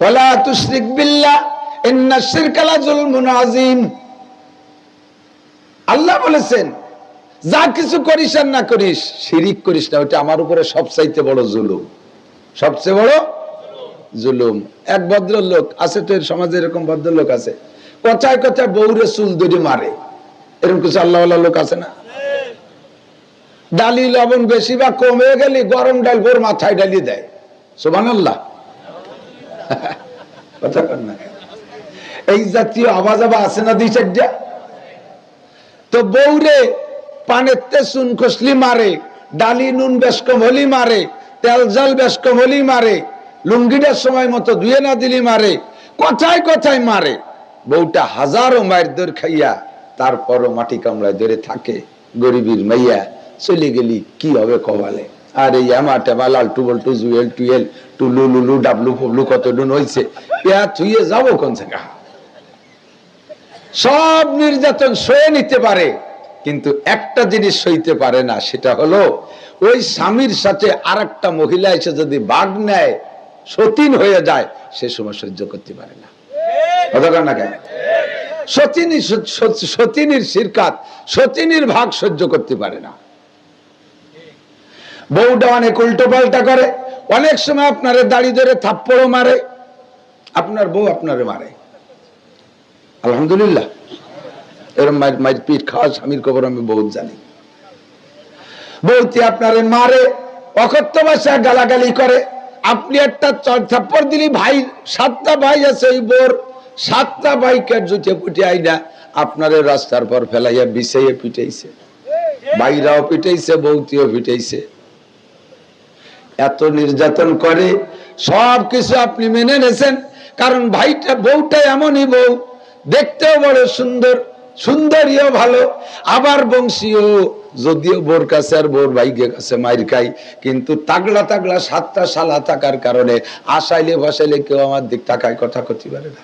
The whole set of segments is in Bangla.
ওয়ালা তুশরিক বিল্লাহ, ইন্না শিরকা লাযুলমুন আযীম। আল্লাহ বলেছেন, যা কিছু করিস আর না করিস, শিরিক করিস না ওটা আমার উপরে সবচাইতে বড় জুলুম। সবচেয়ে বড় জুলুম। এক ভদ্রলোক, আছে তো সমাজে এরকম ভদ্রলোক আছে, কথায় কথায় বউরে চুল ধরে মারে। এরকম কিছু আল্লাহ লোক আছে না? ডালি লবণ বেশি বা কমে গেলে গরম ডাল ভোর মাথায় ডালি দেয়। সোমান আল্লাহ কথা কর না। এই জাতীয় আওয়াজ আবার আছে না দুই চারটা? তো বউরে পানের তেসুন খসলি মারে, ডালি নুন বেশ হলি মারে, তেল জল বেশ হলি মারে, লুঙ্গিটার সময় মতো ধুয়ে না দিলি মারে, কথায় কথায় মারে। বউটা হাজারো মায়ের দর খাইয়া তারপরও মাটি কামড়ায় ধরে থাকে, গরিবীর মাইয়া, চলে গেলি, কি হবে কবালে আর এই আমা টেমা লাল, টুবল জুয়েল, টুয়েল টুলু লুলু ডাবলু কত হয়েছে যাব কোন জায়গা? সব নির্যাতন সয়ে নিতে পারে, কিন্তু একটা জিনিস সইতে পারে না, সেটা হলো, ওই স্বামীর সাথে আর একটা মহিলা এসে যদি বাঘ নেয়, সতীন হয়ে যায়, সে সময় সহ্য করতে পারে না। না কেন? সতিনী সতিনীর শিরকাত, সতিনীর ভাগ সহ্য করতে পারে না। বউটা অনেক উল্টো পাল্টা করে, অনেক সময় আপনারে দাড়ি ধরে থাপ্পড়ও মারে, আপনার বউ আপনারে মারে। আলহামদুলিল্লাহ। এরম মায়ের পিঠ খাওয়া স্বামীর খবর আমি বহুত জানি। বৌতি আপনারে মারে, অকথ্য ভাষায় গালাগালি করে, আপনি একটা থাপ্পড় দিলি, ভাই, সাতটা ভাই আছে ওই বোর, সাতটা ভাইকে জুটে পুটে আইনা আপনারে রাস্তার পর ফেলাইয়া বিছাইয়া পিটাইছে। ভাইরাও পিটাইছে বৌতিও পিটাইছে। এত নির্যাতন করে, সব কিছু আপনি মেনে নেছেন কারণ ভাইটা বউটা এমনই বউ, দেখতেও বড় সুন্দর, সুন্দরীও ভালো। আবার বংশীয় যদিও বোর কাছে আর বোর ভাইকে কাছে মাইর খাই, কিন্তু তাগলা তাগলা সাতটা সালা থাকার কারণে আসাইলে বসাইলে কেউ আমার দিক তাকায় কথা করতে পারে না।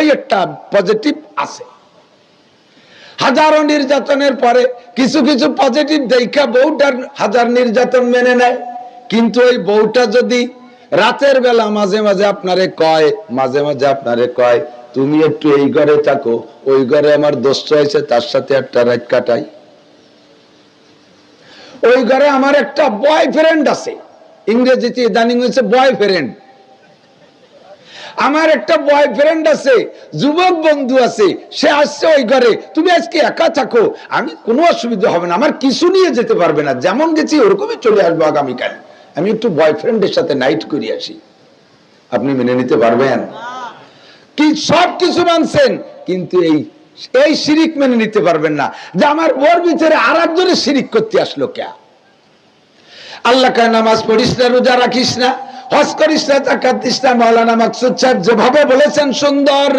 এই একটা পজিটিভ আছে। হাজারো নির্যাতনের পরে কিছু কিছু পজিটিভ দেখা বউটার হাজার নির্যাতন মেনে নেয়। কিন্তু ওই বউটা যদি রাতের বেলা মাঝে মাঝে আপনারে কয়, মাঝে মাঝে আপনারে কয়, তুমি একটু এই ঘরে থাকো, ওই ঘরে আমার দোস্ত হয়েছে তার সাথে একটা রাত কাটাই। ওই ঘরে আমার একটা বয়ফ্রেন্ড আছে। ইংরেজিতে ইদানিং হয়েছে বয়ফ্রেন্ড আমার একটা বয়ফ্রেন্ড আছে, যুবক বন্ধু আছে, সে আসছে ওই ঘরে, তুমি আজকে একা থাকো, আমি কোনো অসুবিধা হবে না, আমার কিছু নিয়ে যেতে পারবে না, যেমন গেছি ওরকমই চলে আসব আগামীকাল। আমি একটু বয়ফ্রেন্ডের সাথে নাইট করে আসি। আপনি মেনে নিতে পারবেন? কি সব কিছু মানছেন, কিন্তু এই এই শিরিক মেনে নিতে পারবেন না, যে আমার ওর ভিতরে আর একজনের শিরিক করতে আসলো কে? আল্লাহ নামাজ পড়িস না, রোজা রাখিস না করিস না জাকাত দিস না, মাওলানা মাকসুদ সাহেব যেভাবে বলেছেন সুন্দর।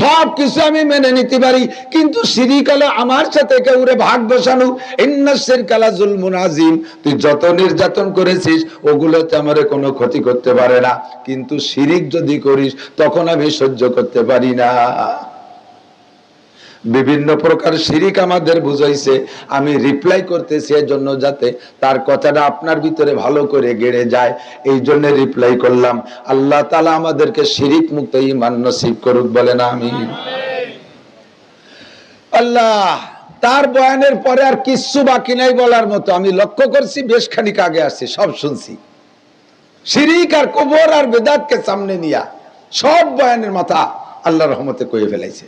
সব কিছু আমি মেনে নিতে পারি, কিন্তু শিরিক হলো আমার সাথে কেউরে ভাগ বসানো ইন্নাসের কালা জুলমুন আজিম তুই যত নির্যাতন করেছিস, ওগুলোতে আমার কোনো ক্ষতি করতে পারে না। কিন্তু শিরিক যদি করিস, তখন আমি সহ্য করতে পারি না। বিভিন্ন প্রকার শিরিক আমাদের বুঝাইছে। আমি রিপ্লাই করতেছি এর জন্য যাতে তার কথাটা আপনার ভিতরে ভালো করে গেড়ে যায়। এই জন্য রিপ্লাই করলাম। আল্লাহ তালা আমাদেরকে শিরিক মুক্ত ইমান নসিব করুক বলেন আমি আল্লাহ, তার বয়ানের পরে আর কিচ্ছু বাকি নাই বলার মতো। আমি লক্ষ্য করছি, বেশ খানিক আগে আসছি, সব শুনছি। শিরিক আর কবর আর বেদাতকে সামনে নিয়া সব বয়ানের মাথা আল্লাহ রহমতে কয়ে ফেলাইছে।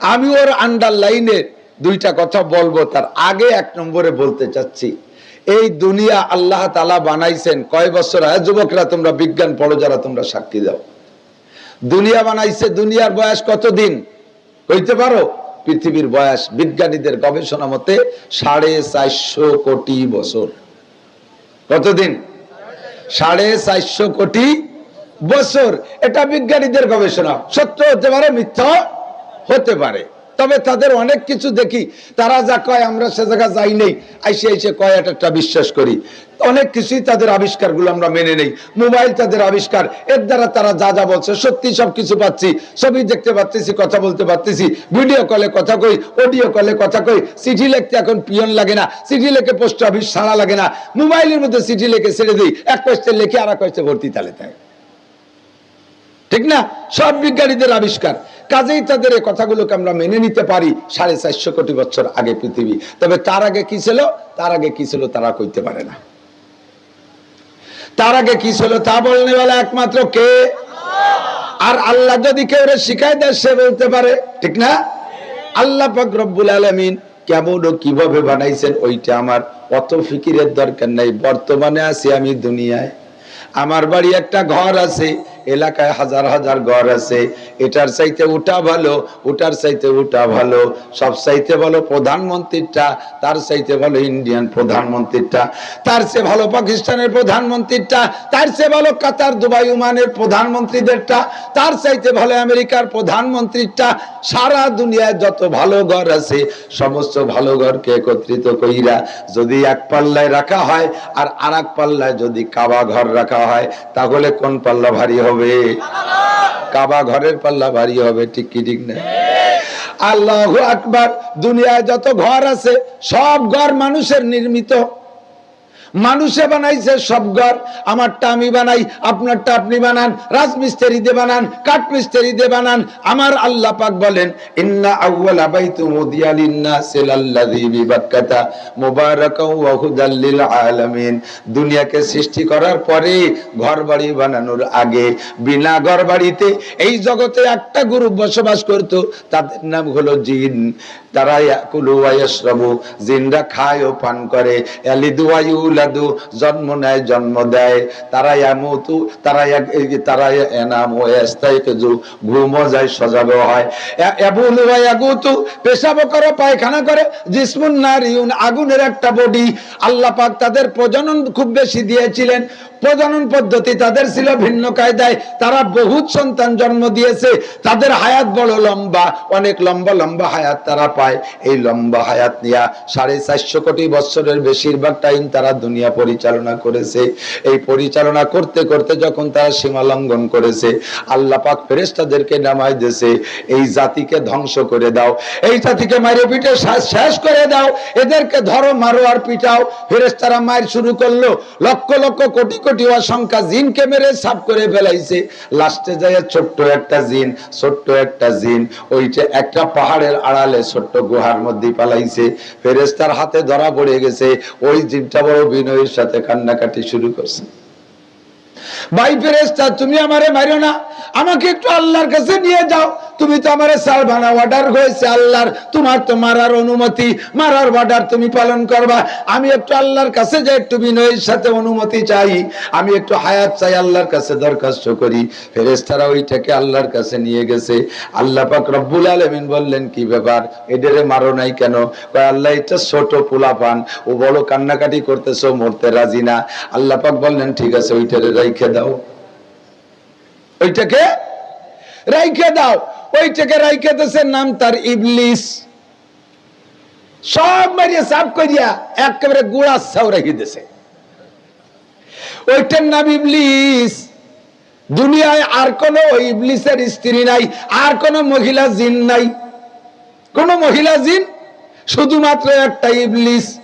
আমি ওর আন্ডার লাইনে দুইটা কথা বলব, তার আগে এক নম্বরে বলতে চাচ্ছি। এই দুনিয়া আল্লাহ তালা বানাইছেন, কয় বছর হয় যুবকরা, তোমরা বিজ্ঞান পড়ো, যারা তোমরা সাক্ষী দাও। দুনিয়া বানাইছে, দুনিয়ার বয়স কতদিন? কইতে পারো? পৃথিবীর বয়স বিজ্ঞানীদের গবেষণা মতে সাড়ে চারশো কোটি বছর। কতদিন? সাড়ে চারশো কোটি বছর। এটা বিজ্ঞানীদের গবেষণা। সত্য হতে পারে, মিথ্যা? হতে পারে। তবে তাদের অনেক কিছু দেখি। তারা যা কয়, আমরা সে জায়গা যাই নেই। আইসে আইসে কয় একটা বিশ্বাস করি। অনেক কিছুই তাদের আবিষ্কারগুলো আমরা মেনে নেই। মোবাইল তাদের আবিষ্কার। এর দ্বারা তারা যা যা বলছে, সত্যি সব কিছু পাচ্ছি। ছবি দেখতে পাচ্ছি কথা বলতে পারতেছি। ভিডিও কলে কথা কই, অডিও কলে কথা কই। চিঠি লিখতে এখন পিয়ন লাগে না। চিঠি লেখে পোস্ট অফিস সারা লাগে না। মোবাইলের মধ্যে চিঠি লেখে ছেড়ে দিই। এক কষ্টে লিখে আর এক কষ্টে ভর্তি তালে থাকে ঠিক না? সব বিজ্ঞানীদের আবিষ্কার। কাজেই তাদের এই কথাগুলোকে আমরা মেনে নিতে পারি সাড়ে চারশো কোটি বছর আগে পৃথিবী। তবে তার আগে কি ছিল? তার আগে কি ছিল তারা কইতে পারে না। তার আগে কি ছিল তা বলনে বেলা একমাত্র কে? আর আল্লাহ যদি কেউ শিখাই দেয়, সে বলতে পারে। ঠিক না? আল্লাহ পাক রব্বুল আলমিন কেমন ও কীভাবে বানাইছেন ওইটা আমার অত ফিকিরের দরকার নাই। বর্তমানে আছি আমি দুনিয়ায়। আমার বাড়ি একটা ঘর আছে। এলাকায় হাজার হাজার ঘর আছে। এটার চাইতে ওটা ভালো, ওটার চাইতে ওটা ভালো। সব চাইতে ভালো প্রধানমন্ত্রীরটা, তার চাইতে ভালো ইন্ডিয়ান প্রধানমন্ত্রীরটা। তার চেয়ে ভালো পাকিস্তানের প্রধানমন্ত্রীরটা, তার চেয়ে ভালো কাতার, দুবাই ওমানের প্রধানমন্ত্রীদেরটা, তার চাইতে ভালো আমেরিকার প্রধানমন্ত্রীরটা। সারা দুনিয়ায় যত ভালো ঘর আছে, সমস্ত ভালো ঘরকে একত্রিত কইরা যদি এক পাল্লায় রাখা হয়, আর আর এক পাল্লায় যদি কাবা ঘর রাখা হয়, তাহলে কোন পাল্লা ভারী হবে। কাবা ঘরের পাল্লা ভারী হবে, ঠিক কি, ঠিক না? আল্লাহ আকবার, দুনিয়ায় যত ঘর আছে, সব ঘর মানুষের নির্মিত। মানুষে বানাইছে সব ঘর, আমারটা আমি বানাই, আপনারটা আপনি বানান রাজমিস্ত্রি দিয়ে বানান কাঠ মিস্ত্রি দিয়ে বানান। আমার আল্লাহ পাক বলেন, ইন্না আউওয়ালা বাইতু মুদিয়া লিন্নাসি লাল্লাযী বিবাক্কাতা মুবারাকাও ওয়া হুদাল লিল আলামিন। দুনিয়াকে সৃষ্টি করার পরে ঘর বাড়ি বানানোর আগে বিনা ঘর বাড়িতে এই জগতে একটা গ্রুপ বসবাস করত, তাদের নাম হলো জিন। তারা ইয়াকুলু ওয়া ইয়াশরাবু, জিনরা খায় ও পান করে। ইয়ালিদু ওয়া ইউলাদু জন্ম নেয়, জন্ম দেয়। তারা তারা তারা এনাম ও এস্তাইকেজু যায়, সজাগ হয়। এবুল পেশাবও করে, পায়খানা করে। জিসমুন নারিউন, আগুনের একটা বডি। আল্লাহ পাক তাদের প্রজনন খুব বেশি দিয়েছিলেন। প্রজনন পদ্ধতি তাদের ছিল ভিন্ন কায়দায়। তারা বহুত সন্তান জন্ম দিয়েছে। তাদের হায়াত বড় লম্বা, অনেক লম্বা লম্বা হায়াত তারা পায়। এই লম্বা হায়াত নিয়ে সাড়ে চারশো কোটি বছরের বেশিরভাগ টাইম তারা দুনিয়া পরিচালনা করেছে। এই পরিচালনা করতে করতে যখন তারা সীমা লঙ্ঘন করেছে, আল্লাহ পাক ফেরেস্তাদেরকে নামাই দিয়েছে, এই জাতিকে ধ্বংস করে দাও। এই জাতিকে মারে পিঠে শেষ- করে দাও। এদেরকে ধরো, মারো আর পিটাও। ফেরেস্তারা মায়ের শুরু করল। লক্ষ লক্ষ, কোটি কোটি অসংখ্যা জিনকে মেরে সাফ করে ফেলাইছে। লাস্টে যায় ছোট্ট একটা জিন, ছোট্ট একটা জিন ওইটা একটা পাহাড়ের আড়ালে ছোট্ট গুহার মধ্যে পালাইছে। ফেরেস্তার হাতে ধরা পড়ে গেছে, ওই জিনটা বড় বিনয়ের সাথে কান্নাকাটি শুরু করছে। ভাই ফেরেস্তা তুমি আমারে মারো না। আমাকে একটু আল্লাহর কাছে নিয়ে যাও। তুমি তো আমারে সালভানা অর্ডার হয়েছে আল্লাহর। তোমার তো মারার অনুমতি। মারার অর্ডার তুমি পালন করবা। আমি একটু আল্লাহর কাছে যে একটু বিনয়ের সাথে অনুমতি চাই। আমি একটু হায়াত চাই, আল্লাহর কাছে দরখাস্ত করি। ফেরেস্তারা ওইটাকে আল্লাহর কাছে নিয়ে গেছে। আল্লাহ পাক রব্বুল আলামিন বললেন, কি ব্যাপার? এদেরে মারো নাই কেন? আল্লাহ এটা ছোট পোলা পান ও বড় কান্নাকাটি করতেছো মরতে রাজি না। আল্লাহ পাক বললেন, ঠিক আছে, ওইটারে রাইখে। দাও। ওইটাকে রাইখে দাও। ওইটাকে রাইখে দেশের নাম তার ইবলিস। সব মারিয়ে সাফ করিয়া একেবারে গুড়া সাউ রেখে দেশে ওইটার নাম ইবলিস। দুনিয়ায় আর কোন ইবলিসের স্ত্রী নাই, আর কোন মহিলা জিন নাই। কোন মহিলা জিন শুধুমাত্র একটা ইবলিস।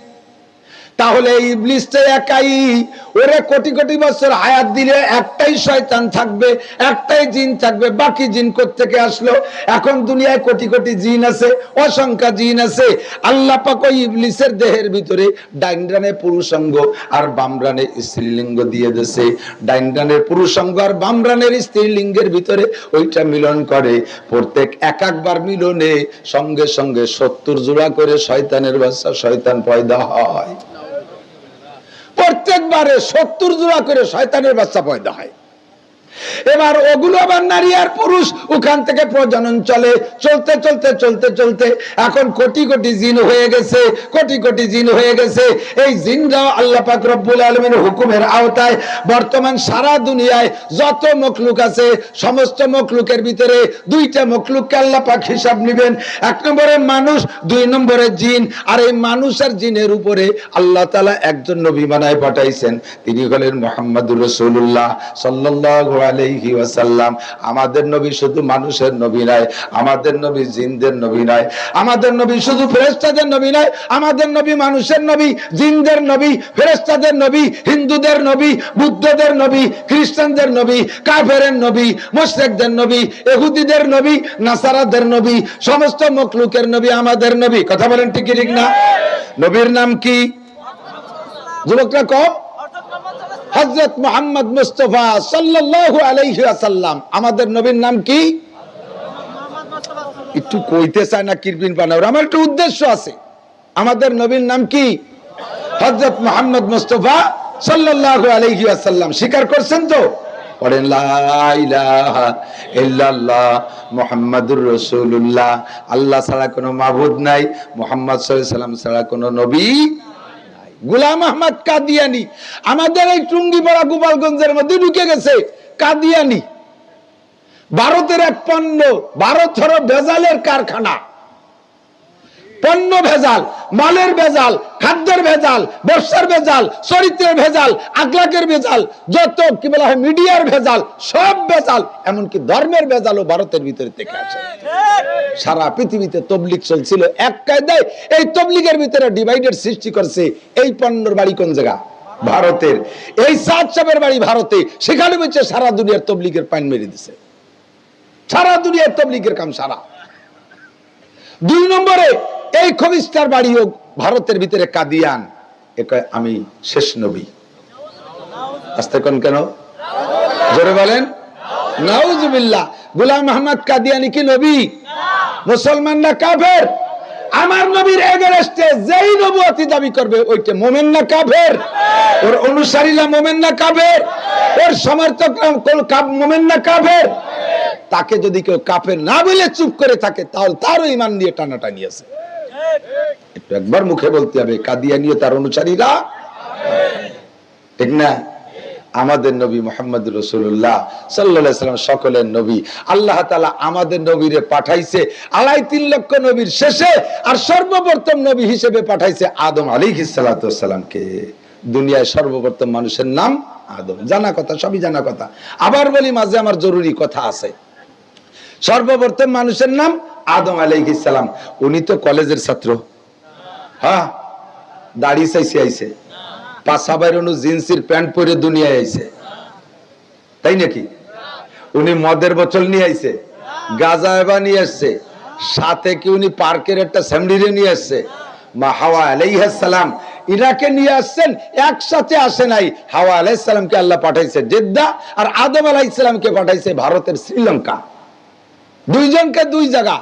তাহলে এই ইবলিসটা একাই ওরে কোটি কোটি বছর হায়াত দিলে একটাই শয়তান থাকবে, একটাই জিন থাকবে, বাকি জিন থেকে আসলো? এখন দুনিয়ায় কোটি কোটি জিন আছে, অসংখ্য জিন আছে। আল্লাহ পাক ওই ইবলিসের দেহের ভিতরে ডাইন ডানে পুরুষাঙ্গ আর বামরানে স্ত্রীলিঙ্গ দিয়ে দেছে ডাইন ডানের পুরুষাঙ্গ আর বাম ডানের স্ত্রীলিঙ্গের ভিতরে ওইটা মিলন করে। প্রত্যেক এক একবার মিলনে সঙ্গে সঙ্গে সত্তর জোড়া করে শয়তানের বাচ্চা শয়তান পয়দা হয়। প্রত্যেকবারে সত্তর জোড়া করে শয়তানের বাচ্চা পয়দা হয়। এবার ওগুলো আবার নারী আর পুরুষ, ওখান থেকে প্রজনন চলে। চলতে চলতে চলতে চলতে এখন কোটি কোটি জিন হয়ে গেছে, কোটি কোটি জিন হয়ে গেছে। এই জিনরাও আল্লাহ পাক রব্বুল আলমের হুকুমের আওতায়। বর্তমান সারা দুনিয়ায় যত মখলুক আছে, সমস্ত মখলুকের ভিতরে দুইটা মখলুককে আল্লাহ পাক হিসাব নিবেন। এক নম্বরে মানুষ, দুই নম্বরে জিন। আর এই মানুষ আর জিনের উপরে আল্লাহ তালা একজন নবী বানায় পাঠাইছেন। তিনি হলেন মোহাম্মদুর রসুল্লাহ সাল্লাহ আলাইহি ওয়াসাল্লাম। আমাদের নবী শুধু মানুষের নবী নয় আমাদের নবী জিনদের নবী নয় আমাদের নবী শুধু ফেরেশতাদের নবী নয় আমাদের নবী মানুষের নবী জিনদের নবী ফেরেশতাদের নবী হিন্দুদের নবী বুদ্ধদের নবী খ্রিস্টানদের নবী কাফেরের নবী মুশরিকদের নবী ইহুদিদের নবী নাসারাদের নবী সমস্ত মখলুকের নবী আমাদের নবী। কথা বলেন ঠিক ঠিক না? নবীর নাম কি? যুবকরা কম হজরত মোহাম্মদ মুস্তফা সাল্লাল্লাহু আলাইহি ওয়াসাল্লাম। আমাদের নবীর নাম কি? একটু কইতে চায় না কিরবিন বানাওর আমার একটা উদ্দেশ্য আছে। আমাদের নবীর নাম কি? হজরত মোহাম্মদ মুস্তফা সাল্লাল্লাহু আলাইহি ওয়াসাল্লাম। স্বীকার করছেন তো? মুহাম্মাদুর আল্লাহ ছাড়া কোনো মাবুদ নাই, মোহাম্মদ সাল্লাম ছাড়া কোনো নবী গুলাম আহমদ কাদিয়ানি। আমাদের এই টুঙ্গিপাড়া গোপালগঞ্জের মধ্যে ঢুকে গেছে কাদিয়ানি। ভারতের এক পণ্য, ভারত হলো ভেজালের কারখানা। পণ্য ভেজাল, মালের ভেজাল, খাদ্যের ভেজাল ব্যবসার ভেজাল, চরিত্রের ভেজাল আকলাকের ভেজাল, যত কি বলা হয়, মিডিয়ার ভেজাল, সব ভেজাল, এমনকি ধর্মের ভেজালও ভারতের ভিতরে থেকে আসে সারা পৃথিবীতে তবলিক চলছিল। এক কায়দায় এই তবলিগের ভিতরে ডিভাইডেড সৃষ্টি করছে এই পণ্যর বাড়ি কোন জায়গা? ভারতের। এই সাত সাহেবের বাড়ি ভারতে, সেখানে বলছে সারা দুনিয়ার তবলিগের পাইন মেরে দিছে। সারা দুনিয়ার তবলিগের কাম সারা। দুই নম্বরে, এই খবিস্টার বাড়ি হোক, ভারতের ভিতরে কাদিয়ান আমি শেষ নবী। আসতে কোন কেন? জোরে বলেন। নাউজুবিল্লাহ। গুলাম মোহাম্মদ কাদিয়ানি কি নবী? মুসলমানরা কাফের। আমার নবীর এগেরেস্টে যেই নবুয়তি দাবি করবে, ওইটা মোমেন না কাফের। ওর অনুসারীরা মোমেন না কাফের। ওর কাপ- মোমেন না কাফের। তাকে যদি কেউ কাফের না বলে চুপ করে থাকে, তাহলে তারও ইমান নিয়ে টানাটানি আছে। একবার মুখে বলতে হবে, কাদিয়ানিও তার অনুসারীরা। ঠিক না? আমাদের নবী মোহাম্মদ রসুল্লাহ সাল্লাম সকলের নবী। আল্লাহ তালা আমাদের নবীরে পাঠাইছে আলাই তিন লক্ষ নবীর শেষে আর সর্বপ্রথম নবী হিসেবে পাঠাইছে আদম আলী সালাতামকে দুনিয়ায় সর্বপ্রথম মানুষের নাম আদম। জানা কথা, সবই জানা কথা। আবার বলি, মাঝে আমার জরুরি কথা আছে। সর্বপ্রথম মানুষের নাম আদম আলাইহিসালাম উনি তো কলেজের ছাত্র। হ্যাঁ দাড়ি চাইছে, আইছে। পাশা বাইরনো জিন্সের প্যান্ট পরে দুনিয়ায় আইছে। তাই নাকি? উনি মদের বোতল নিয়ে আইছে, গাজা এবার নিয়ে আসছে, সাথে কি উনি পার্কের একটা স্যামডিরে নিয়ে আসছে? মা, হাওয়া আলাইহাসালাম ইরাকে নিয়ে আসছেন, একসাথে আসে নাই। হাওয়া আলাইসালামকে আল্লাহ পাঠাইছে জেদ্দা, আর আদম আলাইসালামকে পাঠাইছে ভারতের শ্রীলঙ্কা। দুইজনকে দুই জায়গা।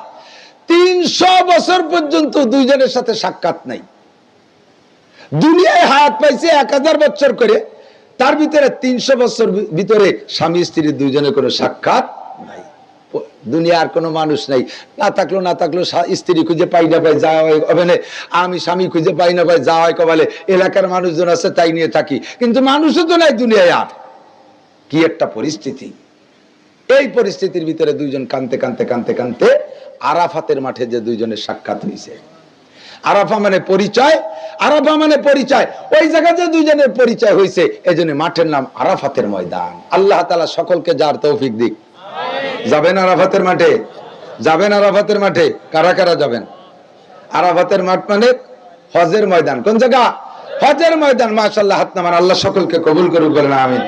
তিনশো বছর পর্যন্ত দুইজনের সাথে সাক্ষাৎ নাই। দুনিয়ায় হায়াত পাইছে এক হাজার বছর করে, তার ভিতরে তিনশো বছর ভিতরে স্বামী, স্ত্রী দুজনে কোনো সাক্ষাৎ নাই। দুনিয়ার কোনো মানুষ নাই। না থাকল না থাকল স্ত্রী খুঁজে পাই না পাই, যাওয়া হয় আমি স্বামী খুঁজে পাই না পাই, যাওয়া হয় কবালে এলাকার মানুষজন আছে, তাই নিয়ে থাকি। কিন্তু মানুষও তো নাই দুনিয়ায় আর। কি একটা পরিস্থিতি। এই পরিস্থিতির ভিতরে দুইজন কানতে কানতে কানতে কানতে আরাফাতের মাঠে যে দুইজনের সাক্ষাৎ হয়েছে আরাফা মানে পরিচয় আরাফা মানে পরিচয়। ওই জায়গাতে দুইজনের পরিচয় হয়েছে এই জন্য মাঠের নাম আরাফাতের ময়দান। আল্লাহ তালা সকলকে যার তৌফিক দিক। যাবেন আরাফাতের মাঠে? যাবেন আরাফাতের মাঠে? কারা কারা যাবেন? আরাফাতের মাঠ মানে হজের ময়দান। কোন জায়গা? হজের ময়দান মাশাল্লাহ হাত নামান। আল্লাহ সকলকে কবুল করুক বলেন আমিন।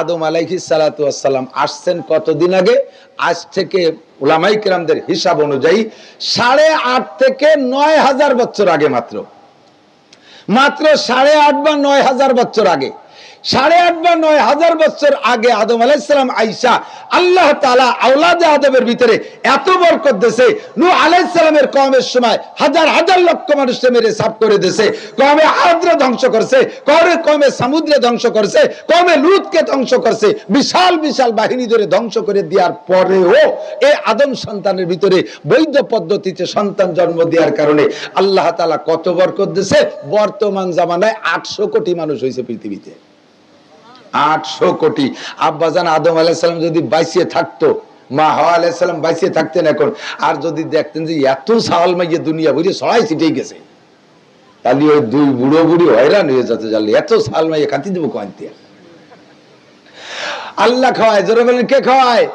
আদম আলাইহি সালাতু আসসালাম আসছেন কতদিন আগে? আজ থেকে উলামাই কিরামদের হিসাব অনুযায়ী সাড়ে আট থেকে নয় হাজার বছর আগে মাত্র। মাত্র সাড়ে আট বা নয় হাজার বছর আগে। সাড়ে আট বা নয় হাজার বছর আগে আদম আলাইসালাম আইসা আল্লাহ তালা আউলাদে আদমের ভিতরে এত বরকত দেশে নু আলাইসালামের কমের সময় হাজার হাজার লক্ষ মানুষকে মেরে সাফ করে দেশে কমে আদ্রে ধ্বংস করছে করে কমে সমুদ্রে ধ্বংস করছে কমে লুতকে ধ্বংস করছে। বিশাল বিশাল বাহিনী ধরে ধ্বংস করে দেওয়ার পরেও এই আদম সন্তানের ভিতরে বৈধ পদ্ধতিতে সন্তান জন্ম দেওয়ার কারণে আল্লাহ তালা কত বরকত দেশে বর্তমান জামানায় আটশো কোটি মানুষ হয়েছে পৃথিবীতে। আটশো কোটি। আব্বাজান আদম আলাইসালাম যদি বাইসিয়ে থাকতো মা হাওয়া আলাইসালাম বাইসিয়ে থাকতেন এখন। আর যদি দেখতেন যে এত সাল মাইয়ে দুনিয়া বুঝে সবাই ছিটেই গেছে। তাহলে ওই দুই বুড়ো বুড়ি হয়রান হয়ে যেতে এত মাইয়ে কাঁতি দেবো কান্তি আল্লাহ খাওয়ায় জোরে বলেন কে খাওয়ায়?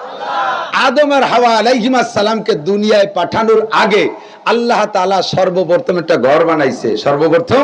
আদম আর হাওয়া সালামকে দুনিয়ায় পাঠানোর আগে আল্লাহ তাআলা সর্বপ্রথম একটা ঘর বানাইছে। সর্বপ্রথম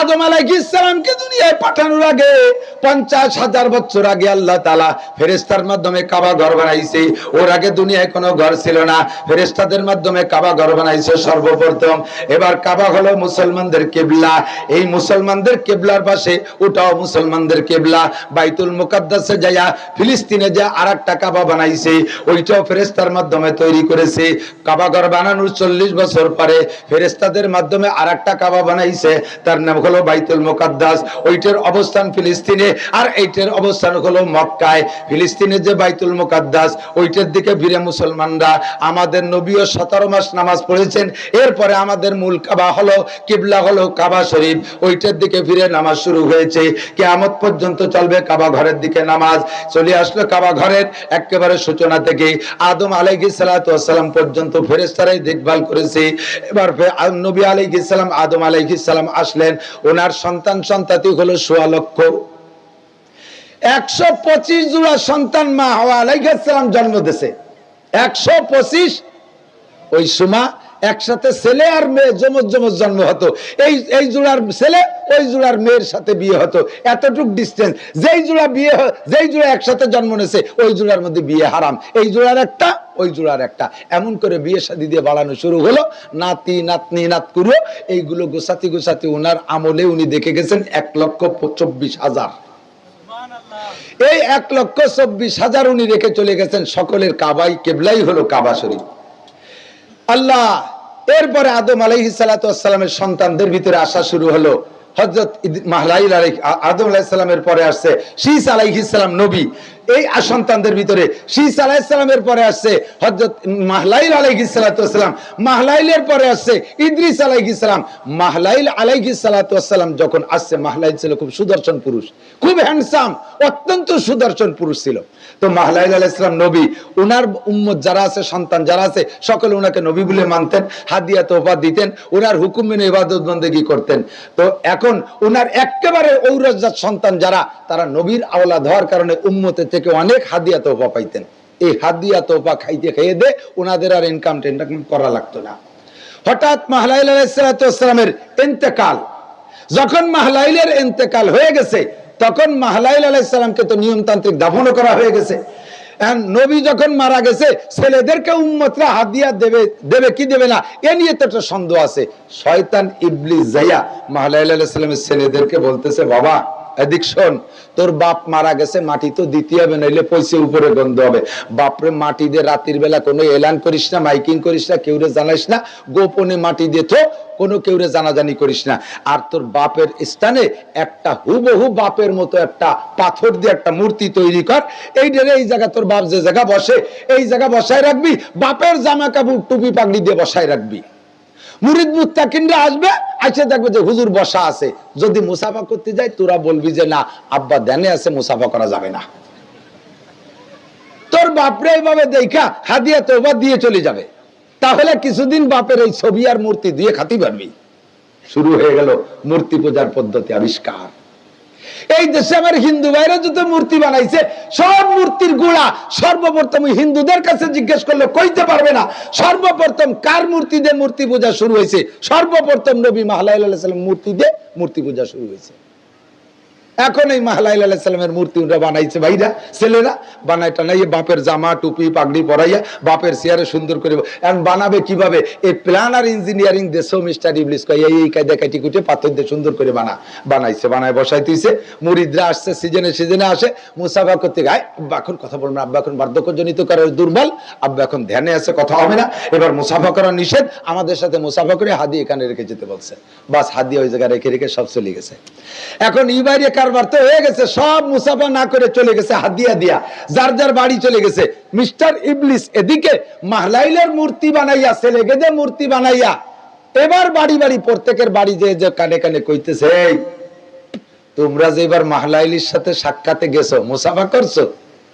আদম আলাইহিস সালামকে দুনিয়ায় পাঠানোর আগে পঞ্চাশ হাজার বছর আগে আল্লাহ তালা ফেরেস্তার মাধ্যমে কাবা ঘর বানাইছে। ওর আগে দুনিয়ায় কোনো ঘর ছিল না। ফেরেস্তাদের মাধ্যমে কাবা ঘর বানাইছে সর্বপ্রথম। এবার কাবা হলো মুসলমানদের কেবলা। এই মুসলমানদের কেবলার পাশে ওটাও মুসলমানদের কেবলা। বাইতুল মুকাদ্দাসে যাইয়া ফিলিস্তিনে যে আর একটা কাবা বানাইছে, ওইটাও ফেরেস্তার মাধ্যমে তৈরি করেছে। কাবা ঘর বানানোর চল্লিশ বছর পরে ফেরেস্তাদের মাধ্যমে আর একটা কাবা বানাইছে। তার নাম হলো বাইতুল মুকাদ্দাস, ওইটার অবস্থান ফিলিস্তিনে, আর এইটার অবস্থান হলো মক্কায়। ফিলিস্তিনের যে বাইতুল মুকাদ্দাস, ওইটার দিকে ফিরে মুসলমানরা আমাদের নবীও সতেরো মাস নামাজ পড়েছেন, এরপরে আমাদের মূল কাবা হলো, কিবলা হলো কাবা শরীফ, ওইটার দিকে ফিরে নামাজ শুরু হয়েছে। কেয়ামত পর্যন্ত চলবে কাবা ঘরের দিকে নামাজ। চলে আসলো কাবা ঘরের একেবারে সূচনা থেকে। আদম আলাইহিস সালাম পর্যন্ত ফেরেশতারাই দেখভাল করেছে। এবার নবী আলাইহিস সালাম, আদম আলাইহিস সালাম আসলেন। ওনার সন্তান সন্তাতি হলো সোয়া লক্ষ। একশো পঁচিশ জোড়া সন্তান মা হওয়া আলাইসালাম জন্ম দিছে। একশো পঁচিশ ওই সুমা একসাথে ছেলে আর মেয়ে জমজ জমজ জন্ম হতো। এই এই জোড়ার ছেলে, ওই জোড়ার মেয়ের সাথে বিয়ে হতো। এতটুক ডিস্টেন্স যেই জোড়া বিয়ে যেই জোড়া একসাথে জন্ম নিয়েছে, ওই জোড়ার মধ্যে বিয়ে হারাম। এই জোড়ার একটা, ওই জোড়ার একটা। এমন করে বিয়ে শাদি দিয়ে বাড়ানো শুরু হলো। নাতি, নাতনি নাতকুরো এইগুলো গোসাতি গোসাতি ওনার আমলে উনি দেখে গেছেন এক লক্ষ চব্বিশ হাজার। এই এক লক্ষ চব্বিশ হাজার উনি রেখে চলে গেছেন সকলের কাবাই কেবলাই হলো কাবা শরীফ। আল্লাহ, এরপরে আদম আলাইহি সালাতামের সন্তানদের ভিতরে আসা শুরু হলো। হজরত মাহলাইল আলাই আদম আলাইহিসসালামের পরে আসছে। শিস আলাইহিসসালাম নবী। এই আ- সন্তানদের ভিতরে। শীস আলাইহিসসালামের পরে আসছে হজরত মাহলাইল আলাইহিসসালাম। মাহলাইলের পরে আসছে ইদ্রিস আলাইহিসসালাম। মাহলাইল আলাইহিসসালাম যখন আসছে, মাহলাইল ছিল খুব সুদর্শন পুরুষ, খুব হ্যান্ডসাম অত্যন্ত সুদর্শন পুরুষ ছিল। তো মাহলাইল আলাইহিসসালাম নবী, উনার উম্মত যারা আছে, সন্তান যারা আছে, সকলে ওনাকে নবী বলে মানতেন, হাদিয়া তোফা দিতেন ওনার হুকুম মেনে ইবাদত বন্দেগী করতেন। তো এখন ওনার একেবারে ঔরজাত সন্তান যারা, তারা নবীর আওলা হওয়ার কারণে উম্মতে থেকে অনেক হাদিয়া তোফা পাইতেন। এই হাদিয়া তোফা খাইতে খাইয়ে দে ওনাদের আর ইনকাম টেনকাম করা লাগতো না। হঠাৎ মাহলাইল আলাইসালামের ইন্তেকাল। যখন মাহলাইলের ইন্তেকাল হয়ে গেছে, তখন মাহলাইল আলাইসালামকে তো নিয়মতান্ত্রিক দাফনও করা হয়ে গেছে। নবী যখন মারা গেছে, ছেলেদেরকে উম্মতরা হাদিয়া দেবে দেবে কি দেবে না, এ নিয়ে তো একটা সন্দেহ আছে। শয়তান ইবলিস যাইয়া মাহলাইল আলাইসালামের ছেলেদেরকে বলতেছে, বাবা এদিক তোর বাপ মারা গেছে, মাটি তো দিতে হবে, নইলে পয়সা উপরে গন্ধ হবে। বাপরে, মাটি দিয়ে রাতের বেলা কোনো এলান করিস না, মাইকিং করিস না কেউরে জানাইস না, গোপনে মাটি দিয়ে তো কোনো কেউরে জানাজানি করিস না। আর তোর বাপের স্থানে একটা হুবহু বাপের মতো একটা পাথর দিয়ে একটা মূর্তি তৈরি কর। এই ডেরে এই জায়গা তোর বাপ যে জায়গা বসে, এই জায়গা বসায় রাখবি, বাপের জামা কাপড় টুপি পাগড়ি দিয়ে বসায় রাখবি। মুরিদ মুত্তাকিনরা আসবে আসে দেখবে যে হুজুর বসা আছে। যদি মুসাফা করতে যায়, তোরা বলবি যে না, আব্বা ধ্যানে আছে, মুসাফা করা যাবে না। তোর বাপরে এইভাবে দেখা, হাদিয়া তোবা দিয়ে চলে যাবে। তাহলে কিছুদিন বাপের এই ছবি আর মূর্তি দিয়ে খাতি পারবি শুরু হয়ে গেল মূর্তি পূজার পদ্ধতি আবিষ্কার। এই দেশে আমার হিন্দু ভাইরা যত মূর্তি বানাইছে, সব মূর্তির গুড়া সর্বপ্রথম হিন্দুদের কাছে জিজ্ঞেস করলে, কইতে পারবে না। সর্বপ্রথম কার মূর্তি দিয়ে মূর্তি পূজা শুরু হয়েছে? সর্বপ্রথম নবী মাহলাইসাল্লাম মূর্তি দিয়ে মূর্তি পূজা শুরু হয়েছে। এখন এই মাহলাইল মূর্তি ওরা বানাইছে ভাইরা, ছেলেরা। বানাই টানাইয়ে বাপের জামা, টুপি, পাগড়ি পরাইয়া বাপের চেয়ারে সুন্দর করে এখন বানাবে কীভাবে? এই প্ল্যান আর ইঞ্জিনিয়ারিং দেশেও মিস্টার ইবলিস কয়, এই কায়দা কাটি কুটে পাথর দিয়ে সুন্দর করে বানা বানাইছে, বানায় বসাই তুইছে মুরিদরা আসছে, সিজনে সিজনে আসে। মুসাফা করতে গায় আব্বা, এখন কথা বলবেন আব্বা, এখন বার্ধক্যজনিত করার দুর্বল। আব্বা, এখন ধ্যানে আছে, কথা হবে না। এবার মুসাফা করা নিষেধ। আমাদের সাথে মুসাফা করে হাদি এখানে রেখে যেতে বলছে। বাস হাদি ওই জায়গায় রেখে রেখে সব চলে গেছে। এখন ইবাইরে কারবার তো হয়ে গেছে, সব মুসাফা না করে চলে গেছে, হাদিয়া দিয়া। যার যার বাড়ি চলে গেছে। মিস্টার ইবলিস এদিকে মাহলাইলের মূর্তি বানাইয়া ছেলে গেদে মূর্তি বানাইয়া, এবার বাড়ি বাড়ি, প্রত্যেকের বাড়ি যে যে কানে কানে কইতেছে তোমরা যে এবার মাহলাইলির সাথে সাক্ষাতে গেছো, মুসাফা করছ?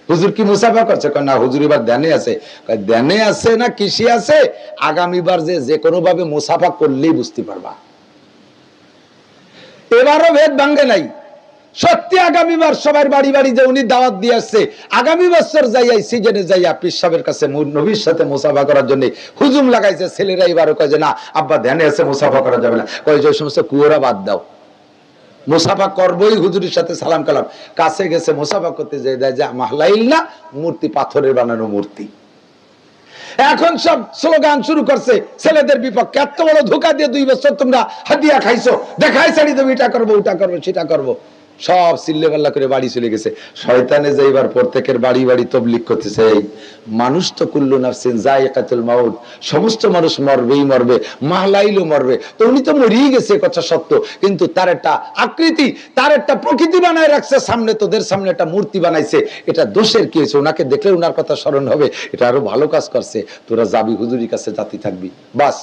হুজুর কি মুসাফা করছে? না, হুজুর, এবার ধ্যানে আছে। ধ্যানে আছে না কৃষি আছে? আগামীবার যে যে কোনো ভাবে মুসাফা করলেই বুঝতে পারবা। এবারও ভেদ ভাঙ্গে নাই। সত্যি আগামীবার সবার বাড়ি বাড়ি যে উনি দাওয়াত দিয়ে আসছে, আগামী বছর যাইয়া সিজনে যাইয়া পিসাবের কাছে নবীর সাথে মুসাফা করার জন্য হুজুম লাগাইছে, ছেলেরা এবারও কয় যে না, আব্বা ধ্যানে আছে, মুসাফা করা যাবে না। কয় যে সমস্ত কুয়োরা বাদ দাও। মুসাফা করবই হুজুরের সাথে সালাম কালাম। কাছে গেছে, মুসাফা করতে যে দেয় যে মাহলাইল না, মূর্তি, পাথরের বানানো মূর্তি। এখন সব স্লোগান শুরু করছে, ছেলেদের বিপক্ষে। এত বড় ধোকা দিয়ে দুই বছর তোমরা হাতিয়া খাইছো। দেখাই ছাড়ি দেবো, এটা করব, ওটা করব, সেটা করব। সব সিল্লে পাল্লা করে বাড়ি চলে গেছে। শয়তানে যে এবার প্রত্যেকের বাড়ি বাড়ি তবলিক করতেছে। মানুষ তো কুল্লু নাফসিন জায়কাতুল মাউত। সমস্ত মানুষ মরবেই মরবে মাহলাইলও মরবে। তো উনি তো মরিয়ে গেছে কথা সত্য। কিন্তু তার একটা আকৃতি, তার একটা প্রকৃতি বানায় রাখছে, সামনে তোদের সামনে একটা মূর্তি বানাইছে। এটা দোষের কি হয়েছে? ওনাকে দেখলে ওনার কথা স্মরণ হবে। এটা আরও ভালো কাজ করছে। তোরা যাবি হুজুরির কাছে, জাতি থাকবি। বাস,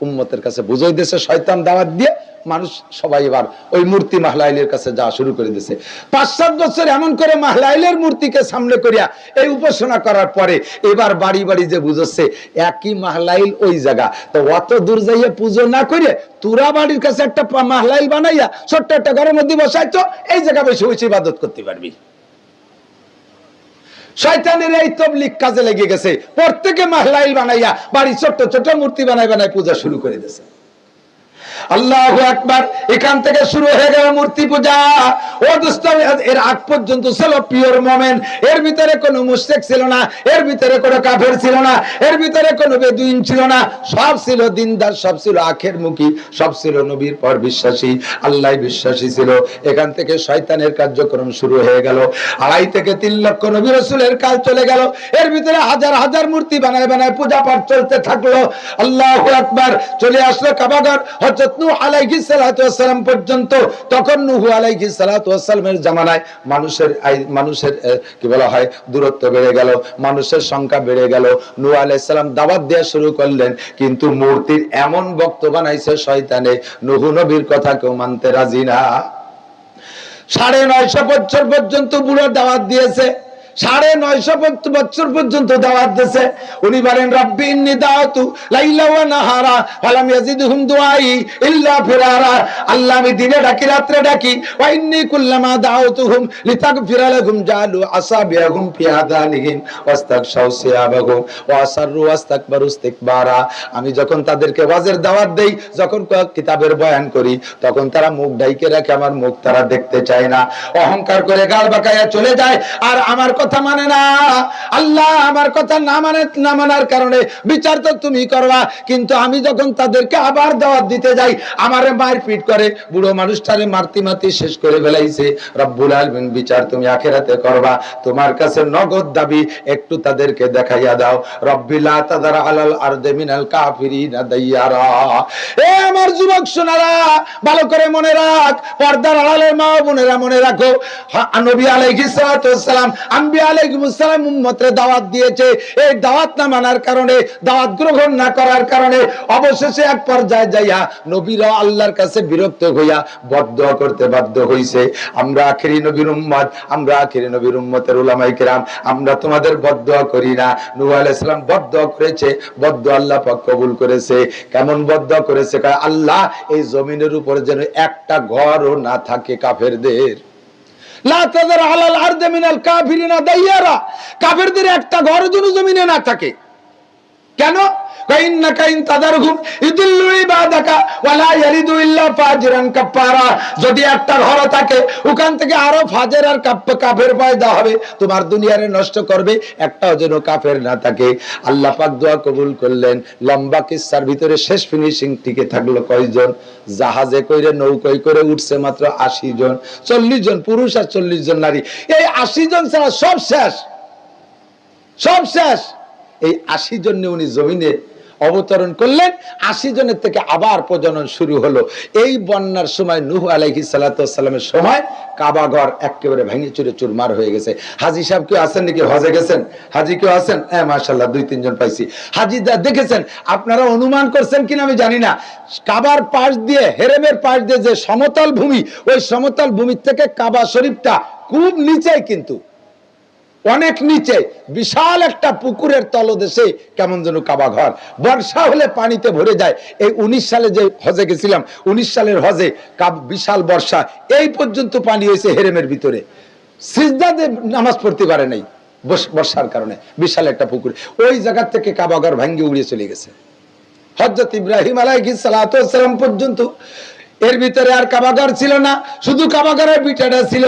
উম্মতের কাছে বুঝাই দেশে শয়তান দাওয়াত দিয়ে মানুষ সবাই এবার ওই মূর্তি মাহলাইলের কাছে যাওয়া শুরু করে দিছে। পাঁচ সাত বছর এমন করে মাহলাইলের মূর্তিকে সামনে করিয়া এই উপাসনা করার পরে এবার বাড়ি বাড়ি যে বুঝছে একই মাহলাইল ওই জায়গা। তো অত দূর যাইয়া পুজো না করে তুরা বাড়ির কাছে একটা মাহলাইল বানাইয়া ছোট্ট একটা ঘরের মধ্যে বসাইতো এই জায়গা বসে বসে ইবাদত করতে পারবি। শয়তানের এই তবলিক কাজে লেগে গেছে। প্রত্যেকে মাহলাইল বানাইয়া বাড়ি ছোট্ট ছোট মূর্তি বানাই বানাই পূজা শুরু করে দিয়েছে। আল্লাহ একবার এখান থেকে শুরু হয়ে গেল মূর্তি পূজা। ও দোস্ত, এর আগ পর্যন্ত ছিল পিওর মোমেন্ট এর ভিতরে কোনো মুশরিক ছিল না, এর ভিতরে কোনো কাফের ছিল না, এর ভিতরে কোনো বেদুইন ছিল না। সব ছিল দিনদার, সব ছিল আখের মুখী, সব ছিল নবীর পর বিশ্বাসী আল্লাহ বিশ্বাসী ছিল। এখান থেকে শয়তানের কার্যক্রম শুরু হয়ে গেল। আড়াই থেকে তিন লক্ষ নবী রসুলের কাল চলে গেল। এর ভিতরে হাজার হাজার মূর্তি বানায় বানায় পূজা পাঠ চলতে থাকল। আল্লাহ একবার চলে আসলো কাবাগর, হযরত সালাতু পর্যন্ত, তখন সালাতু জামানায় মানুষের মানুষের কি বলা হয়, দূরত্ব বেড়ে গেল, মানুষের সংখ্যা বেড়ে গেল। নূহ আলাইহিস সালাম দাওয়াত দেওয়া শুরু করলেন, কিন্তু মূর্তির এমন বক্ত বানাইছে শয়তানে, নূহ নবীর কথা কেউ মানতে রাজি না। সাড়ে নয়শো বছর পর্যন্ত বুড়ো দাওয়াত দিয়েছে। সাড়ে নয়শো বছর পর্যন্ত দাওয়াত দিয়েছে। উনি বলেন, রব্বি ইন্নি দাওয়াতু লাইলা ওয়া নাহারা, ফালাম ইয়াজিদহুম দুআই ইল্লা ফিরারা। আল্লাহ, আমি দিনে ডাকি, রাত্রে ডাকি। ওয়া কুল্লামা দাওয়াতুহুম লিতাগফিরা লাহুম জালু ওয়াস্তাগশাউ ওয়া আমি যখন তাদেরকে ওয়াজের দাওয়াত দেই, যখন কিতাবের বয়ান করি, তখন তারা মুখ ডাইকে রাখে, আমার মুখ তারা দেখতে চায় না। অহংকার করে গাল বাকায়া চলে যায়, আর আমার কথা মানে না। আল্লাহ আমার কথা না মানে না মানার কারণে বিচার তো তুমি করবা। কিন্তু আমি যখন তাদেরকে আবার দাওয়াত দিতে যাই, আমারে মার পিট করে, বুড়ো মানুষটারে মারতি মারতি শেষ করে ফেলাইছে। রব্বুল আলমিন বিচার তুমি আখেরাতে করবা। তোমার কাছে নগদ দাবি, একটু তাদেরকে দেখাইয়া দাও। রব্বিলা তাদার আলাল আরদে মিনাল কাফিরিনা দাইয়ারা। এ আমার যুবক সোনারা, ভালো করে মনে রাখ। পর্দার আড়ালের মা বোনেরা মনে রাখো। নবী আলাইহিস সালাতু ওয়াসসালাম আলাইহিস উম্মতরে দাওয়াত দিয়েছে। এই দাওয়াত না মানার কারণে, দাওয়াত গ্রহণ না করার কারণে অবশেষে এক পর্যায়ে যাইয়া আল্লাহর কাছে বিরক্ত হইয়া বদদোয়া করতে বাধ্য হইছে। আমরা আখেরি নবীর উম্মত, আমরা আখেরি নবীর উম্মতের উলামায়ে কেরাম, আমরা তোমাদের বদদোয়া করি না। নূহ আলাইহিস বদদোয়া করেছে, বদদোয়া আল্লাহ পাক কবুল করেছে। কেমন বদদোয়া করেছে? আল্লাহ, এই জমিনের উপরে যেন একটা ঘরও না থাকে কাফেরদের। একটা ঘর জন্য জমিনে না থাকে। কেন? কাইন্নাকা ইন ঘুম ইদিল্লু ইবাদাকা ওয়ালা ইল্লা ফাজিরান কাফারা যদি একটা ঘর থাকে, ওখান থেকে আরও ফাজের আর কাফের পয়দা হবে, তোমার দুনিয়ারে নষ্ট করবে, একটাও যেন কাফের না থাকে। আল্লাহ পাক দোয়া কবুল করলেন। লম্বা ভিতরে শেষ ফিনিশিং টিকে থাকল কয়জন? জাহাজে কইরে, নৌকোয় করে উঠছে মাত্র আশি জন। চল্লিশ জন, পুরুষ আর চল্লিশ জন নারী। এই আশি জন ছাড়া সব শেষ। সব শেষ। এই আশি জন নিয়ে উনি জমিনে অবতরণ করলেন। আশি জনের থেকে আবার প্রজনন শুরু হলো। এই বন্যার সময় নুহ আলাইহি সালাতামের সময় কাবাঘর একেবারে ভেঙে চুরে চুরমার হয়ে গেছে। হাজি সাহেব কেউ আছেন নাকি? হজে গেছেন? হাজি কেউ আছেন? হ্যাঁ মাসাল্লাহ দুই, তিনজন পাইছি। হাজি দা, দেখেছেন? আপনারা অনুমান করছেন কিনা আমি জানি না। কাবার পাশ দিয়ে, হেরেমের পাশ দিয়ে যে সমতল ভূমি, ওই সমতল ভূমির থেকে কাবা শরীফটা খুব নিচে কিন্তু। অনেক নিচে বিশাল একটা পুকুরের তলদেশে কেমন যেন কাবা ঘর। বর্ষা হলে পানিতে ভরে যায়। এই উনিশ সালে যে হজে গেছিলাম, উনিশ সালের হজে বিশাল বর্ষা। এই পর্যন্ত পানি হয়েছে হেরেমের ভিতরে। সিজদাতে নামাজ পড়তে পারে নাই বর্ষার কারণে। বিশাল একটা পুকুর। ওই জায়গার থেকে কাবাঘর ভাঙ্গে উড়িয়ে চলে গেছে। হজরত ইব্রাহিম আলাইহিস সালাম পর্যন্ত এর ভিতরে আর কাবাগার ছিল না, শুধু কাবাগারের বিটাটা ছিল।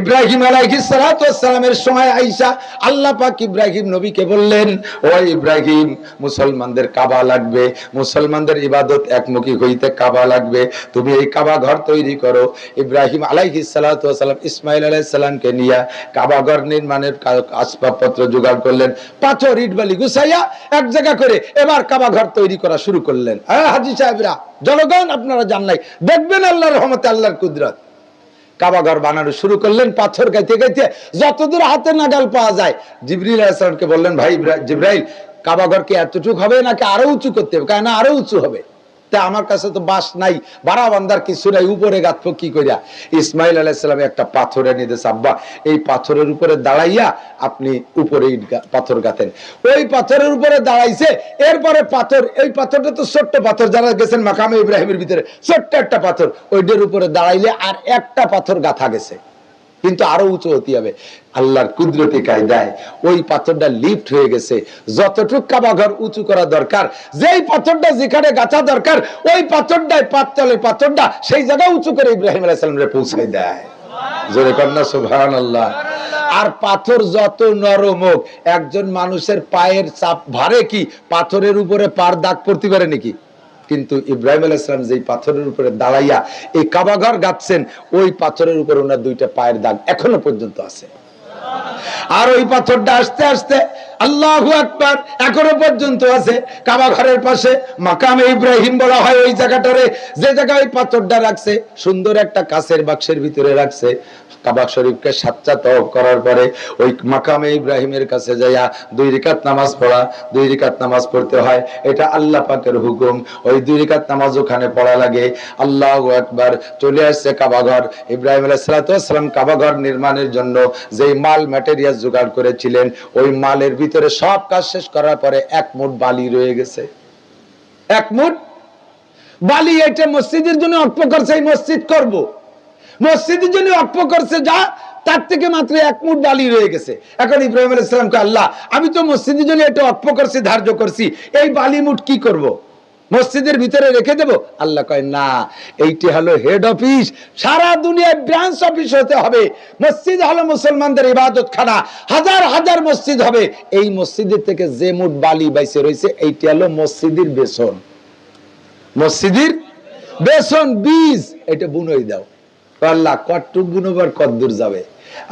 ইব্রাহিম আলাইহিস সালামের সময় আইসা আল্লাহ পাক ইব্রাহিম নবীকে বললেন, ও ইব্রাহিম, মুসলমানদের কাবা লাগবে, মুসলমানদের ইবাদত একমুখী হইতে কাবা লাগবে। তুমি এই কাবা ঘর তৈরি করো। ইব্রাহিম আলাইহিস সালাম ইসমাইল আলাইহিস সালামকে নিয়ে কাবা ঘর নির্মাণের আসবাবপত্র জোগাড় করলেন, পাথর, ইট, বালি গুছাইয়া এক জায়গা করে এবার কাবা ঘর তৈরি করা শুরু করলেন। হ্যাঁ হাজি সাহেবরা? জনগণ আপনারা জান নাই। দেখবেন আল্লাহর রহমতে আল্লাহর কুদরত। কাবাঘর বানানো শুরু করলেন, পাথর গাইতে গাইতে যতদূর হাতে নাগাল পাওয়া যায়, জিবরিল আসলামকে বললেন, ভাই জিব্রাইল কাবাঘর কি এতটুক হবে নাকি আরও উঁচু করতে হবে? কেন আরও উঁচু হবে। তা আমার কাছে তো বাস নাই বাড়া বান্দার কিছু নাই, উপরে গাঁথবো কি করিয়া? ইসমাইল আলাইসালাম একটা পাথর এনে দিয়েছে, আব্বা, এই পাথরের উপরে দাঁড়াইয়া আপনি উপরে পাথর গাঁথেন। ওই পাথরের উপরে দাঁড়াইছে, এরপরে পাথর, এই পাথরটা তো ছোট্ট পাথর, যারা গেছেন মাকামে ইব্রাহিমের ভিতরে, ছোট্ট একটা পাথর, ওইটার উপরে দাঁড়াইলে আর একটা পাথর গাঁথা গেছে। কিন্তু আরও উঁচু হতে হবে। আল্লাহর কুদরতি কায়দায় ওই পাথরটা লিফট হয়ে গেছে। যতটুক কাবাঘর উঁচু করা দরকার, যেই পাথরটা যেখানে গাঁথা দরকার, ওই পাথরটাই পাততলের পাথরটা সেই জায়গা উঁচু করে ইব্রাহিম আলাইসালামরে পৌঁছাই দেয়। আর পাথর যত নরম হোক, একজন মানুষের পায়ের চাপ ভারে কি? পাথরের উপরে পার দাগ পড়তে পারে নাকি? কিন্তু ইব্রাহিম আলাইসালাম যেই পাথরের উপরে দাঁড়াইয়া এই কাবাঘর গাচ্ছেন ওই পাথরের উপরে ওনার দুইটা পায়ের দাগ এখনও পর্যন্ত আছে। আর ওই পাথরটা আস্তে আস্তে আল্লাহ আকবার এখনও পর্যন্ত আছে। কাবা ঘরের পাশে মাকামে ইব্রাহিম বলা হয় ওই জায়গাটারে। যে জায়গায় পাথরটা রাখছে, সুন্দর একটা কাছের বাক্সের ভিতরে রাখছে। কাবা শরীফকে সাচ্চা তওয়াব করার পরে ওই মাকামে ইব্রাহিমের কাছে যাইয়া দুই রিকাত নামাজ পড়া, দুই রিকাত নামাজ পড়তে হয়। এটা আল্লাহ পাকের হুকুম। ওই দুই রিকাত নামাজ ওখানে পড়া লাগে। আল্লাহ একবার চলে আসছে কাবাঘর ইব্রাহিম আলাইসালাম কাবাঘর নির্মাণের জন্য যেই মাল ম্যাটেরিয়াল জোগাড় করেছিলেন, ওই মালের ভিতরে সব কাজ শেষ করার পরে এক মুঠ বালি রয়ে গেছে এক মুঠ বালি এটা মসজিদের জন্য অল্প করছে, এই মসজিদ করব। মসজিদের জন্য অল্প করছে যা, তার থেকে মাত্র এক মুঠ বালি রয়ে গেছে এখন ইব্রাহিম আলাইসালামকে আল্লাহ, আমি তো মসজিদের জন্য এটা অল্প করছি, ধার্য করছি, এই বালি মুঠ কি করব। মসজিদের ভিতরে রেখে দেব? আল্লাহ কয়, না, এইটি হলো হেড অফিস সারা দুনিয়ায় ব্রাঞ্চ অফিস হতে হবে। মসজিদ হলো মুসলমানদের ইবাদত খানা হাজার হাজার মসজিদ হবে। এই মসজিদের থেকে যে মুঠ বালি বাইসে রয়েছে, এইটি হলো মসজিদের বেসন। মসজিদের বেসন, বীজ। এটা বুনই দাও। আল্লাহ কটটুক বুনবার কদ্দূর যাবে?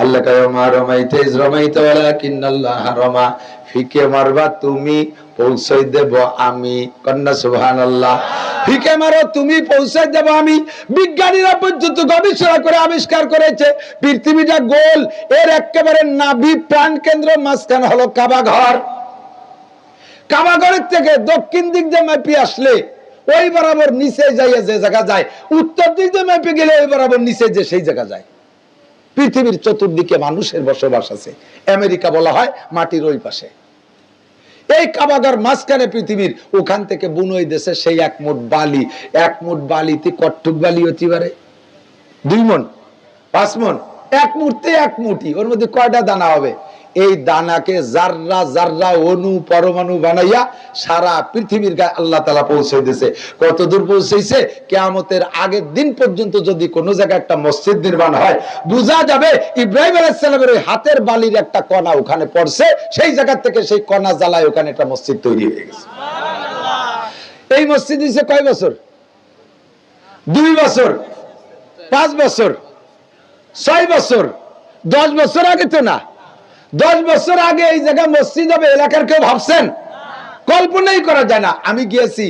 আল্লাহ কয় রমাইতে রমাইতে ওয়ালাকিন আল্লাহ রমা। ফিকে মারবা তুমি পৌঁছাই দেব আমি। কন্যা, সুবহানাল্লাহ। ফিকে মারো তুমি পৌঁছাই দেব আমি। বিজ্ঞানীরা পর্যন্ত গবেষণা করে আবিষ্কার করেছে, পৃথিবীটা গোল। এর একেবারে নাভি প্রাণ কেন্দ্র, মাঝখানে হলো কাবা ঘর কাবাগরের থেকে দক্ষিণ দিক দিয়ে মাপি আসলে ওই বরাবর নিচে যাইয়া যে জায়গা যায়। উত্তর দিক দিয়ে মাপে গেলে ওই বরাবর নিচে যে সেই জায়গা যায়। পৃথিবীর চতুর্দিকে মানুষের বসবাস আছে। আমেরিকা বলা হয় মাটির ওই পাশে। এই কাবাগার মাঝখানে পৃথিবীর, ওখান থেকে বুনোই দেশে সেই এক মুঠ বালি, এক মুঠ বালিতে কট্টুক বালি হতে পারে। দুই মন, পাঁচ মন, এক মুহূর্তে এক মুঠি, ওর মধ্যে কয়টা দানা হবে? এই দানাকে জাররা জাররা অনু পরমাণু বানাইয়া সারা পৃথিবীর গায়ে আল্লাহ তালা পৌঁছে দিয়েছে কত দূর পৌঁছেছে? কেয়ামতের আগের দিন পর্যন্ত যদি কোনো জায়গায় একটা মসজিদ নির্মাণ হয়, বোঝা যাবে ইব্রাহিম আলাইসালামের ওই হাতের বালির একটা কণা ওখানে পড়ছে, সেই জায়গা থেকে সেই কণা জ্বালায় ওখানে একটা মসজিদ তৈরি হয়ে গেছে। এই মসজিদ দিছে কয় বছর? দুই বছর, পাঁচ বছর, ছয় বছর, দশ বছর আগে তো না। দশ বছর আগে এই জায়গায় মসজিদ হবে, এলাকার কেউ ভাবছেন? কল্পনাই করা যায় না। আমি গিয়েছি।